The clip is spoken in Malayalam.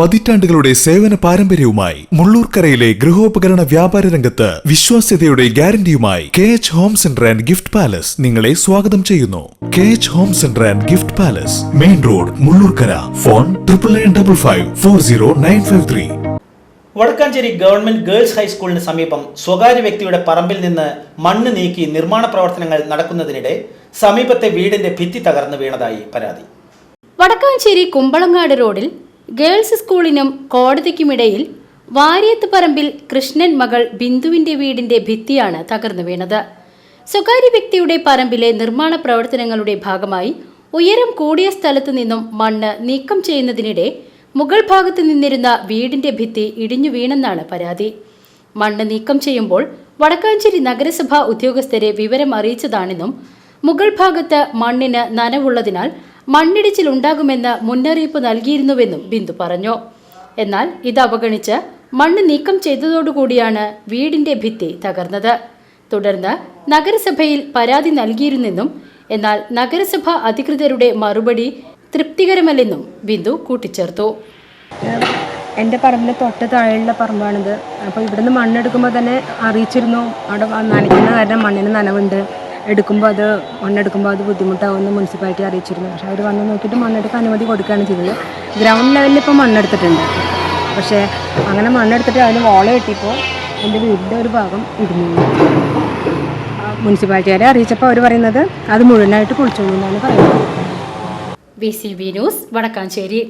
പതിറ്റാണ്ടുകളുടെ സേവന പാരമ്പര്യവുമായി മുള്ളൂർക്കരയിലെ ഗൃഹോപകരണ വ്യാപാര രംഗത്ത് വിശ്വാസ്യതയുടെ ഗ്യാരണ്ടിയുമായി K H home centre and gift palace നിങ്ങളെ സ്വാഗതം ചെയ്യുന്നു. K H home centre and gift palace main road Mullurkara. Phone triple nine double five four zero nine five three Vadakkanchery government girls ഹൈസ്കൂളിന് സമീപം സ്വകാര്യ വ്യക്തിയുടെ പറമ്പിൽ നിന്ന് മണ്ണ് നീക്കി നിർമ്മാണ പ്രവർത്തനങ്ങൾ നടക്കുന്നതിനിടെ സമീപത്തെ വീടിന്റെ ഭിത്തി തകർന്നു വീണതായി പരാതി. വടക്കാഞ്ചേരി കുമ്പളങ്ങാട് റോഡിൽ ഗേൾസ് സ്കൂളിനും കോടതിക്കുമിടയിൽ വാര്യത്ത് പറമ്പിൽ കൃഷ്ണൻ മകൾ ബിന്ദുവിന്റെ വീടിന്റെ ഭിത്തിയാണ് തകർന്നു വീണത്. സ്വകാര്യ വ്യക്തിയുടെ പറമ്പിലെ നിർമ്മാണ പ്രവർത്തനങ്ങളുടെ ഭാഗമായി ഉയരം കൂടിയ സ്ഥലത്തു നിന്നും മണ്ണ് നീക്കം ചെയ്യുന്നതിനിടെ മുകൾ ഭാഗത്ത് നിന്നിരുന്ന വീടിന്റെ ഭിത്തി ഇടിഞ്ഞു വീണെന്നാണ് പരാതി. മണ്ണ് നീക്കം ചെയ്യുമ്പോൾ വടക്കാഞ്ചേരി നഗരസഭാ ഉദ്യോഗസ്ഥരെ വിവരം അറിയിച്ചതാണെന്നും മുകൾ ഭാഗത്ത് മണ്ണിന് നനവുള്ളതിനാൽ മണ്ണിടിച്ചിൽ ഉണ്ടാകുമെന്ന് മുന്നറിയിപ്പ് നൽകിയിരുന്നുവെന്നും ബിന്ദു പറഞ്ഞു. എന്നാൽ ഇത് അവഗണിച്ച് മണ്ണ് നീക്കം ചെയ്തതോടുകൂടിയാണ് വീടിന്റെ ഭിത്തി തകർന്നത്. തുടർന്ന് നഗരസഭയിൽ പരാതി നൽകിയിരുന്നെന്നും എന്നാൽ നഗരസഭ അധികൃതരുടെ മറുപടി തൃപ്തികരമല്ലെന്നും ബിന്ദു കൂട്ടിച്ചേർത്തു. എന്റെ പറമ്പിലെ തൊട്ട് താഴെയുള്ള പറമ്പാണിത്. അപ്പോൾ ഇവിടുന്ന് മണ്ണെടുക്കുമ്പോൾ തന്നെ അറിയിച്ചിരുന്നു. അവിടെ നനയ്ക്കുന്ന കാരണം മണ്ണിന് നനവുണ്ട്. എടുക്കുമ്പോൾ അത് മണ്ണെടുക്കുമ്പോൾ അത് ബുദ്ധിമുട്ടാവുമെന്ന് മുനിസിപ്പാലിറ്റി അറിയിച്ചിരുന്നു. പക്ഷേ അവർ വന്ന് നോക്കിയിട്ട് മണ്ണെടുക്കാൻ അനുമതി കൊടുക്കുകയാണ് ചെയ്തത്. ഗ്രൗണ്ട് ലെവലിൽ ഇപ്പോൾ മണ്ണെടുത്തിട്ടുണ്ട്. പക്ഷേ അങ്ങനെ മണ്ണെടുത്തിട്ട് അതിന് വോള കെട്ടിയപ്പോൾ എന്റെ വീടിന്റെ ഒരു ഭാഗം ഇടിഞ്ഞു. മുനിസിപ്പാലിറ്റിക്കാരെ അറിയിച്ചപ്പോൾ അവർ പറയുന്നത് അത് മുഴുവനായിട്ട് പൊളിച്ചോളൂ എന്നാണ് പറയുന്നത്. B C B news Vadakkanchery.